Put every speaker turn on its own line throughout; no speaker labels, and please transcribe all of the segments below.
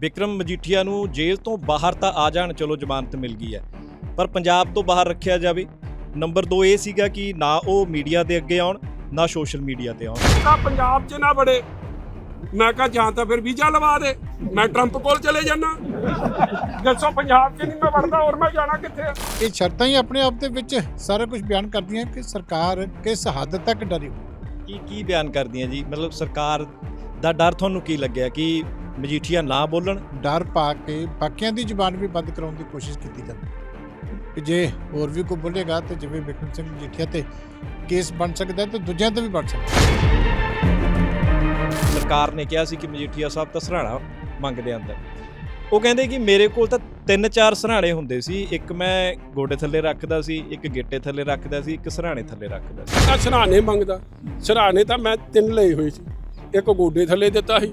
ਵਿਕਰਮ ਮਜੀਠੀਆ ਨੂੰ ਜੇਲ੍ਹ ਤੋਂ ਬਾਹਰ ਤਾਂ ਆ ਜਾਣ ਚਲੋ ਜ਼ਮਾਨਤ ਮਿਲ ਗਈ ਹੈ। ਪਰ ਪੰਜਾਬ ਤੋਂ ਬਾਹਰ ਰੱਖਿਆ ਜਾਵੇ। ਨੰਬਰ 2 ਇਹ ਸੀਗਾ ਕਿ ਨਾ ਉਹ ਮੀਡੀਆ ਦੇ ਅੱਗੇ ਆਉਣ ਨਾ ਸੋਸ਼ਲ ਮੀਡੀਆ ਤੇ ਆਉਣ।
ਤਾਂ ਪੰਜਾਬ 'ਚ ਨਾ ਬੜੇ ਮੈਂ ਕਹਾ ਜਾਂ ਤਾਂ ਫਿਰ ਵੀਜ਼ਾ ਲਵਾ ਦੇ। ਮੈਂ ਟਰੰਪ ਕੋਲ ਚਲੇ ਜਾਣਾ ਦੱਸੋ ਪੰਜਾਬ 'ਚ ਨਹੀਂ ਮੈਂ ਵੜਦਾ ਹੋਰ ਮੈਂ ਜਾਣਾ ਕਿੱਥੇ
ਇਹ ਸ਼ਰਤਾਂ ਹੀ ਆਪਣੇ ਆਪ ਦੇ ਵਿੱਚ ਸਾਰਾ ਕੁਝ ਬਿਆਨ ਕਰਦੀਆਂ ਕਿ ਸਰਕਾਰ ਕਿਸ ਹੱਦ ਤੱਕ ਡਰੀ।
ਕੀ ਕੀ ਬਿਆਨ ਕਰਦੀਆਂ ਜੀ? ਮਤਲਬ ਸਰਕਾਰ ਦਾ ਡਰ ਤੁਹਾਨੂੰ ਕੀ ਲੱਗਿਆ ਕਿ ਮਜੀਠੀਆ ਨਾ ਬੋਲਣ।
ਡਰ ਪਾ ਕੇ ਬਾਕੀਆਂ ਦੀ ਜ਼ੁਬਾਨ ਵੀ ਬੰਦ ਕਰਾਉਣ ਦੀ ਕੋਸ਼ਿਸ਼ ਕੀਤੀ ਜਾਂਦੀ ਕਿ ਜੇ ਹੋਰ ਵੀ ਕੋਈ ਬੋਲੇਗਾ ਤੇ ਜਿਵੇਂ ਬਿਕਰਮ ਸਿੰਘ ਮਜੀਠੀਆ ਤੇ ਕੇਸ ਬਣ ਸਕਦਾ ਤੇ ਦੂਜਿਆਂ ਤੇ ਵੀ ਬਣ ਸਕਦਾ
ਸਰਕਾਰ ਨੇ ਕਿਹਾ ਸੀ ਕਿ ਮਜੀਠੀਆ ਸਾਹਿਬ ਤਾਂ ਸਰਾਣਾ ਮੰਗਦੇ ਅੰਦਰ। ਉਹ ਕਹਿੰਦੇ ਕਿ ਮੇਰੇ ਕੋਲ ਤਾਂ ਤਿੰਨ ਚਾਰ ਸਰਾਣੇ ਹੁੰਦੇ ਸੀ। ਇੱਕ ਮੈਂ ਗੋਡੇ ਥੱਲੇ ਰੱਖਦਾ ਸੀ ਇੱਕ ਗਿੱਟੇ ਥੱਲੇ ਰੱਖਦਾ ਸੀ ਇੱਕ ਸਰਾਣੇ ਥੱਲੇ ਰੱਖਦਾ ਸੀ।
ਤਾਂ ਸਰਾਣੇ ਮੰਗਦਾ। ਸਰਾਣੇ ਤਾਂ ਮੈਂ ਤਿੰਨ ਲਏ ਹੋਏ ਸੀ। ਇੱਕ ਗੋਡੇ ਥੱਲੇ ਦਿੱਤਾ ਸੀ